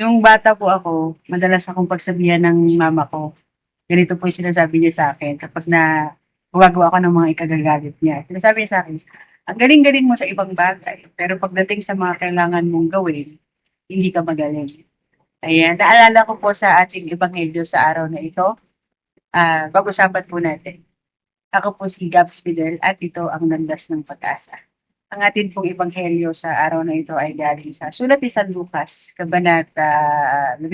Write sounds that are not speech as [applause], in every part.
Nung bata po ako, madalas akong pagsabihan ng mama ko. Ganito po yung sinasabi niya sa akin kapag na gumagawa ako ng mga ikagagalit niya. Sinasabi niya sa akin, ang galing-galing mo sa ibang bagay, pero pagdating sa mga kailangan mong gawin, hindi ka magaling. Ayan, naalala ko po sa ating ebanghelyo sa araw na ito. Ah, pag-usapan po natin. Ako po si Gabs Fidel at ito ang landas ng pag-asa. Ang atin pong ebanghelyo sa araw na ito ay galing sa Sulat ni San Lucas, Kabanata 12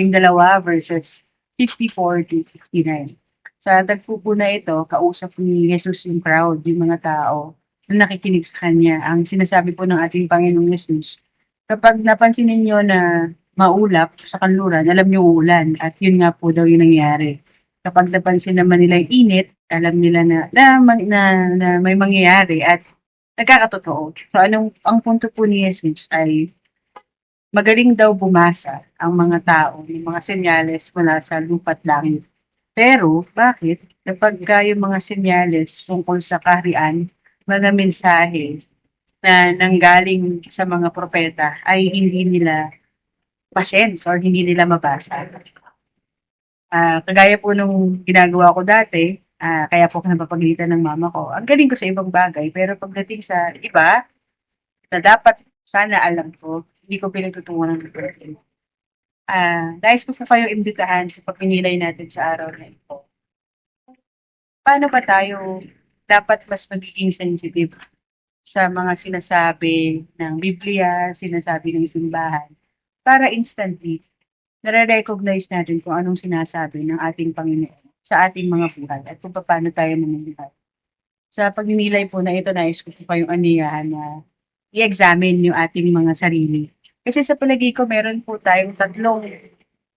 verses 54 to 59. Sa tagpo po na ito, kausap ni Jesus yung crowd, yung mga tao na nakikinig sa kanya. Ang sinasabi po ng ating Panginoong Jesus, kapag napansin ninyo na maulap sa kanluran, alam niyo uulan. At yun nga po daw yung nangyari. Kapag napansin naman nila yung init, alam nila na, na, na, na may mangyayari at nagkakatotoo. So anong ang punto po ni Jesus ay magaling daw bumasa ang mga tao ng mga senyales mula sa lupa't langit. Pero bakit kapag ka yung mga senyales tungkol sa kaharian, mga mensahe na nanggaling sa mga propeta ay hindi nila masense or hindi nila mabasa. Ah, kagaya po nung ginagawa ko dati, ah, kaya po ako napapagalitan ng mama ko. Ang galing ko sa ibang bagay, pero pagdating sa iba, na dapat sana alam ko, hindi ko pinagtutungan ng person. Ah, nais ko po kayo imbitahan sa pagpinilay natin sa araw na ito. Paano ba tayo dapat mas magiging sensitive sa mga sinasabi ng Biblia, sinasabi ng simbahan, para instantly nare-recognize natin kung anong sinasabi ng ating Panginoon sa ating mga buhay at kung paano tayo mamumuhay. Sa pagninilay po na ito, nais ko po kayong aniyahan na i-examine yung ating mga sarili. Kasi sa palagi ko, meron po tayong tatlong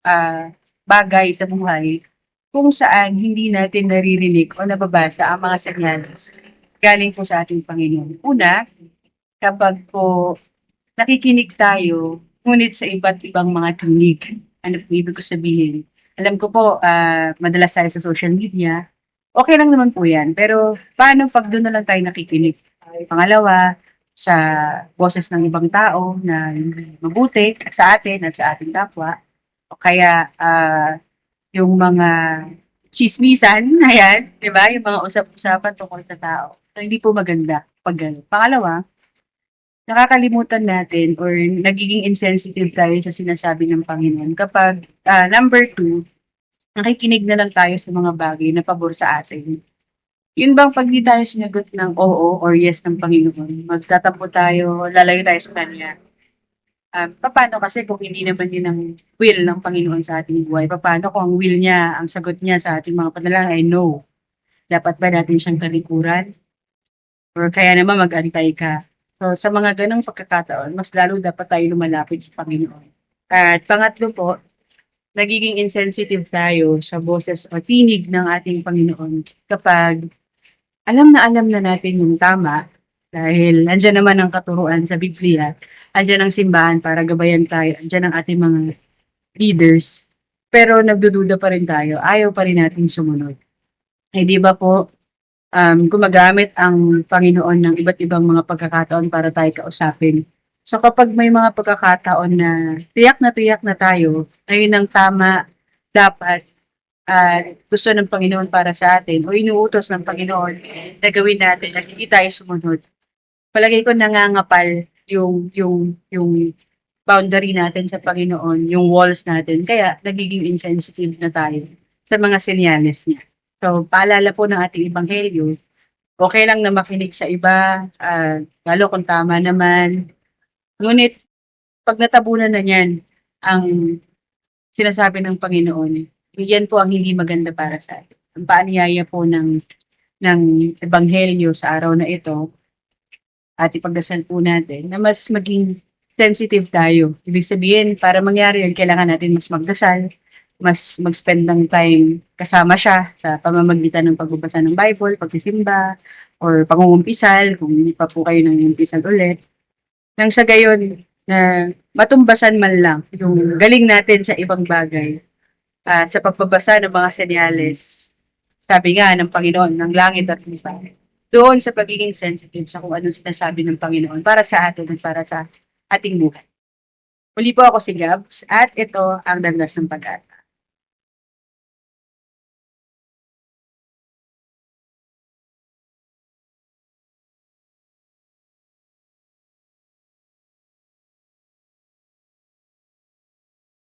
ah, bagay sa buhay kung saan hindi natin naririnig o nababasa ang mga senyales galing po sa ating Panginoon. Una, kapag po nakikinig tayo, ngunit sa iba't ibang mga tinig. Ano po ibig ko sabihin? Alam ko po, ah, madalas tayo sa social media. Okay lang naman po yan. Pero paano pag doon na lang tayo nakikinig? Pangalawa, sa boses ng ibang tao na mabuti sa atin at sa ating kapwa. O kaya ah, yung mga chismisan, [laughs] ayan, di ba? Yung mga usap-usapan tungkol sa tao. So, hindi po maganda pag gano'n. Pangalawa, nakakalimutan natin or nagiging insensitive tayo sa sinasabi ng Panginoon kapag ah, number two, nakikinig na lang tayo sa mga bagay na pabor sa atin. Yun bang pag di tayo sinagot ng oo or yes ng Panginoon, magtatampo tayo, lalayo tayo sa Kanya. Um, paano kasi kung hindi naman yun ang will ng Panginoon sa ating buhay? Paano kung ang will niya, ang sagot niya sa ating mga panalangin ay no? Dapat ba natin siyang talikuran? Or kaya naman mag-antay ka? So, sa mga ganong pagkakataon, mas lalo dapat tayo lumalapit sa Panginoon. At pangatlo po, nagiging insensitive tayo sa boses o tinig ng ating Panginoon kapag alam na alam na natin yung tama dahil andyan naman ang katuruan sa Biblia, andyan ang simbahan para gabayan tayo, andyan ang ating mga leaders, pero nagdududa pa rin tayo, ayaw pa rin natin sumunod. Eh di ba po, um, gumagamit ang Panginoon ng iba't ibang mga pagkakataon para tayo kausapin. So kapag may mga pagkakataon na tiyak na tiyak na tayo, ayun ang tama dapat at gusto ng Panginoon para sa atin o inuutos ng Panginoon na gawin natin at hindi tayo sumunod. Palagay ko nangangapal yung yung yung boundary natin sa Panginoon, yung walls natin. Kaya nagiging insensitive na tayo sa mga senyales niya. So, paalala po ng ating ebanghelyo, okay lang na makinig sa iba, ah, lalo kung tama naman. Ngunit, pag natabunan na niyan ang sinasabi ng Panginoon, yan po ang hindi maganda para sa atin. Ang paanyaya po ng, ng ebanghelyo sa araw na ito, at ipagdasal po natin, na mas maging sensitive tayo. Ibig sabihin, para mangyari yun, kailangan natin mas magdasal, mas mag-spend ng time kasama siya sa pamamagitan ng pagbabasa ng Bible, pagsisimba, or pangungumpisal, kung hindi pa po kayo nangungumpisal ulit. Nang sa gayon, na matumbasan man lang yung galing natin sa ibang bagay at sa pagbabasa ng mga senyales, sabi nga ng Panginoon, ng langit at lupa, doon sa pagiging sensitive sa kung anong sinasabi ng Panginoon para sa atin at para sa ating buhay. Muli po ako si Gabs at ito ang Dandas ng Pag-asa.